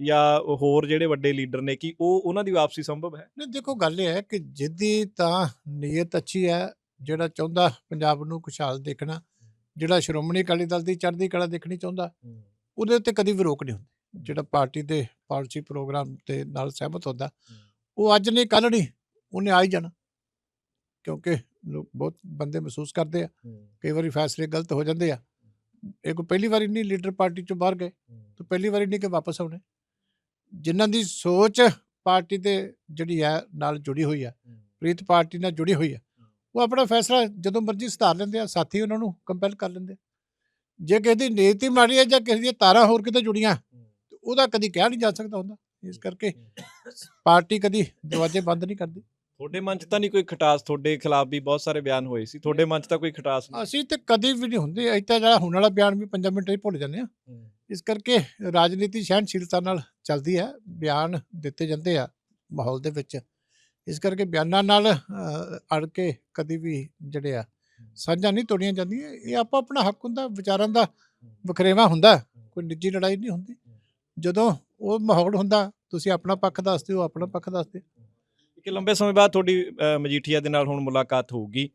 ਜਾਂ ਹੋਰ ਜਿਹੜੇ ਵੱਡੇ ਲੀਡਰ ਨੇ ਕਿ ਉਹ ਉਹਨਾਂ ਦੀ ਵਾਪਸੀ ਸੰਭਵ ਹੈ?
ਨਹੀਂ ਦੇਖੋ ਗੱਲ ਇਹ ਹੈ ਕਿ ਜਿੱਦੀ ਤਾਂ ਨੀਅਤ ਅੱਛੀ ਹੈ, ਜਿਹੜਾ ਚਾਹੁੰਦਾ ਪੰਜਾਬ ਨੂੰ ਖੁਸ਼ਹਾਲ ਦੇਖਣਾ, ਜਿਹੜਾ ਸ਼੍ਰੋਮਣੀ ਅਕਾਲੀ ਦਲ ਦੀ ਚੜ੍ਹਦੀ ਕਲਾ ਦੇਖਣੀ ਚਾਹੁੰਦਾ, ਉਹਦੇ ਉੱਤੇ ਕਦੀ ਵੀ ਰੋਕ ਨਹੀਂ ਹੁੰਦੀ। ਜਿਹੜਾ ਪਾਰਟੀ ਦੇ ਪਾਲਿਸੀ ਪ੍ਰੋਗਰਾਮ ਤੇ ਨਾਲ ਸਹਿਮਤ ਹੁੰਦਾ, ਉਹ ਅੱਜ ਨਹੀਂ ਕੱਲ ਨਹੀਂ, ਉਹਨੇ ਆ ਹੀ ਜਾਣਾ। ਕਿਉਂਕਿ ਲੋਕ ਬਹੁਤ ਬੰਦੇ ਮਹਿਸੂਸ ਕਰਦੇ ਆ, ਕਈ ਵਾਰੀ ਫੈਸਲੇ ਗਲਤ ਹੋ ਜਾਂਦੇ ਆ। ਇਹ ਕੋਈ ਪਹਿਲੀ ਵਾਰੀ ਨਹੀਂ ਲੀਡਰ ਪਾਰਟੀ ਚੋਂ ਬਾਹਰ ਗਏ, ਤਾਂ ਪਹਿਲੀ ਵਾਰੀ ਨਹੀਂ ਕਿ ਵਾਪਸ ਆਉਣੇ। ਜਿਨ੍ਹਾਂ ਦੀ ਸੋਚ ਪਾਰਟੀ ਦੇ ਜਿਹੜੀ ਹੈ ਨਾਲ ਜੁੜੀ ਹੋਈ ਹੈ ਪ੍ਰੀਤ ਪਾਰਟੀ ਨਾਲ ਜੁੜੀ ਹੋਈ ਹੈ ਉਹ ਆਪਣਾ ਫੈਸਲਾ ਜਦੋਂ ਮਰਜ਼ੀ ਸੁਧਾਰ ਲੈਂਦੇ ਆ ਸਾਥੀ ਉਹਨਾਂ ਨੂੰ ਕੰਪੈਲ ਕਰ ਲੈਂਦੇ ਆ। ਜੇ ਕਿਸੇ ਦੀ ਨੀਤੀ ਮਾੜੀ ਹੈ ਜਾਂ ਕਿਸੇ ਦੀਆਂ ਤਾਰਾਂ ਹੋਰ ਕਿਤੇ ਜੁੜੀਆਂ ਉਹਦਾ ਕਦੀ ਕਿਹਾ ਨਹੀਂ ਜਾ ਸਕਦਾ ਹੁੰਦਾ। ਇਸ ਕਰਕੇ ਪਾਰਟੀ ਕਦੀ ਦਰਵਾਜ਼ੇ ਬੰਦ ਨਹੀਂ ਕਰਦੀ।
ਤੁਹਾਡੇ ਮਨ 'ਚ ਤਾਂ ਨਹੀਂ ਕੋਈ ਖਟਾਸ? ਤੁਹਾਡੇ ਖਿਲਾਫ ਵੀ ਬਹੁਤ ਸਾਰੇ ਬਿਆਨ ਹੋਏ ਸੀ। ਤੁਹਾਡੇ ਮਨ 'ਚ ਤਾਂ ਕੋਈ ਖਟਾਸ ਨਹੀਂ?
ਅਸੀਂ ਤੇ ਕਦੀ ਵੀ ਨਹੀਂ ਹੁੰਦੇ। ਤਾਂ ਜਿਹੜਾ ਹੁਣ ਵਾਲਾ ਬਿਆਨ ਵੀ 5 ਮਿੰਟ 'ਚ ਭੁੱਲ ਜਾਂਦੇ ਆ ਇਸ ਕਰਕੇ ਰਾਜਨੀਤੀ ਸਹਿਣਸ਼ੀਲਤਾ ਨਾਲ ਚੱਲਦੀ ਹੈ, ਬਿਆਨ ਦਿੱਤੇ ਜਾਂਦੇ ਆ ਮਾਹੌਲ ਦੇ ਵਿੱਚ। ਇਸ ਕਰਕੇ ਬਿਆਨਾਂ ਨਾਲ ਅੜ ਕੇ ਕਦੀ ਵੀ ਜਿਹੜੇ ਆ, ਸਾਂਝਾ ਨਹੀਂ ਤੋੜੀਆਂ ਜਾਂਦੀਆਂ। ਇਹ ਆਪੋ ਆਪਣਾ ਹੱਕ ਹੁੰਦਾ, ਵਿਚਾਰਾਂ ਦਾ ਵਖਰੇਵਾ ਹੁੰਦਾ, ਕੋਈ ਨਿੱਜੀ ਲੜਾਈ ਨਹੀਂ ਹੁੰਦੀ। ਜਦੋਂ ਉਹ ਮਾਹੌਲ ਹੁੰਦਾ, ਤੁਸੀਂ ਆਪਣਾ ਪੱਖ ਦੱਸਦੇ ਹੋ ਆਪਣਾ ਪੱਖ ਦੱਸਦੇ ਹੋ।
ਕਿ ਲੰਬੇ ਸਮੇਂ ਬਾਅਦ ਤੁਹਾਡੀ ਮਜੀਠੀਆ ਦੇ ਨਾਲ ਹੁਣ ਮੁਲਾਕਾਤ ਹੋਊਗੀ।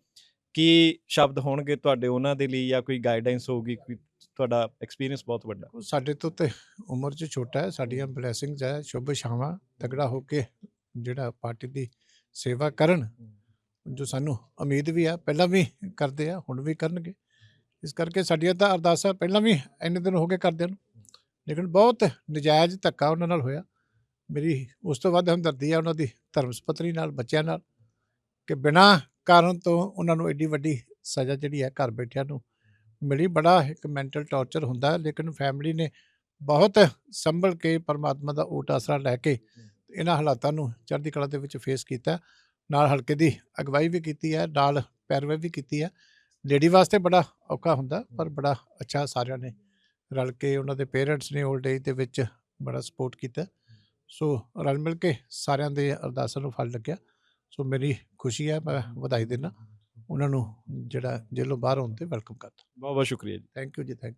ਕੀ ਸ਼ਬਦ ਹੋਣਗੇ ਤੁਹਾਡੇ ਉਹਨਾਂ ਦੇ ਲਈ ਜਾਂ ਕੋਈ ਗਾਈਡੈਂਸ ਹੋਊਗੀ, ਕੋਈ ਤੁਹਾਡਾ ਐਕਸਪੀਰੀਅੰਸ ਬਹੁਤ ਵੱਡਾ।
ਉਹ ਸਾਡੇ ਤੋਂ ਤੇ ਉਮਰ 'ਚ ਛੋਟਾ ਹੈ, ਸਾਡੀਆਂ ਬਲੇਸਿੰਗਸ ਹੈ, ਸ਼ੁਭ ਸ਼ਾਮਾਂ ਤਗੜਾ ਹੋ ਕੇ ਜਿਹੜਾ ਪਾਰਟੀ ਦੀ ਸੇਵਾ ਕਰਨ, ਜੋ ਸਾਨੂੰ ਉਮੀਦ ਵੀ ਆ, ਪਹਿਲਾਂ ਵੀ ਕਰਦੇ ਆ, ਹੁਣ ਵੀ ਕਰਨਗੇ। ਇਸ ਕਰਕੇ ਸਾਡੀਆਂ ਤਾਂ ਅਰਦਾਸਾਂ ਪਹਿਲਾਂ ਵੀ ਇੰਨੇ ਦਿਨ ਹੋ ਗਏ ਕਰਦੇ ਨੂੰ, ਲੇਕਿਨ ਬਹੁਤ ਨਜਾਇਜ਼ ਧੱਕਾ ਉਹਨਾਂ ਨਾਲ ਹੋਇਆ। ਮੇਰੀ ਉਸ ਤੋਂ ਵੱਧ ਹਮਦਰਦੀ ਆ ਉਹਨਾਂ ਦੀ ਧਰਮ ਸੁਪਤਨੀ ਨਾਲ, ਬੱਚਿਆਂ ਨਾਲ, ਕਿ ਬਿਨਾਂ ਕਾਰਨ ਤੋਂ ਉਹਨਾਂ ਨੂੰ ਐਡੀ ਵੱਡੀ ਸਜ਼ਾ ਜਿਹੜੀ ਹੈ ਘਰ ਬੈਠਿਆਂ ਨੂੰ ਮਿਲੀ ਬੜਾ ਇੱਕ ਮੈਂਟਲ ਟੌਰਚਰ ਹੁੰਦਾ ਲੇਕਿਨ ਫੈਮਿਲੀ ਨੇ ਬਹੁਤ ਸੰਭਲ ਕੇ ਪਰਮਾਤਮਾ ਦਾ ਓਟ ਆਸਰਾ ਲੈ ਕੇ ਇਹਨਾਂ ਹਾਲਾਤਾਂ ਨੂੰ ਚੜ੍ਹਦੀ ਕਲਾ ਦੇ ਵਿੱਚ ਫੇਸ ਕੀਤਾ। ਨਾਲ ਹਲਕੇ ਦੀ ਅਗਵਾਈ ਵੀ ਕੀਤੀ ਹੈ ਨਾਲ ਪੈਰਵਾਈ ਵੀ ਕੀਤੀ ਹੈ। ਲੇਡੀ ਵਾਸਤੇ ਬੜਾ ਔਖਾ ਹੁੰਦਾ ਪਰ ਬੜਾ ਅੱਛਾ ਸਾਰਿਆਂ ਨੇ ਰਲ ਕੇ ਉਹਨਾਂ ਦੇ ਪੇਰੈਂਟਸ ਨੇ 올ਡ ਏਜ ਦੇ ਵਿੱਚ ਬੜਾ ਸਪੋਰਟ ਕੀਤਾ। ਸੋ ਰਲ ਮਿਲ ਕੇ ਸਾਰਿਆਂ ਦੇ ਅਰਦਾਸਾਂ ਨੂੰ ਫਲ ਲੱਗਿਆ। ਸੋ ਮੇਰੀ ਖੁਸ਼ੀ ਹੈ ਮੈਂ ਵਧਾਈ ਦਿੰਦਾ। ਉਹਨਾਂ ਨੂੰ ਜਿਹੜਾ ਜੇਲੋਂ ਬਾਹਰ ਆਉਣ ਤੇ ਵੈਲਕਮ ਕਰਦਾ।
ਬਹੁਤ ਬਹੁਤ ਸ਼ੁਕਰੀਆ ਜੀ।
ਥੈਂਕ ਯੂ ਜੀ ਥੈਂਕ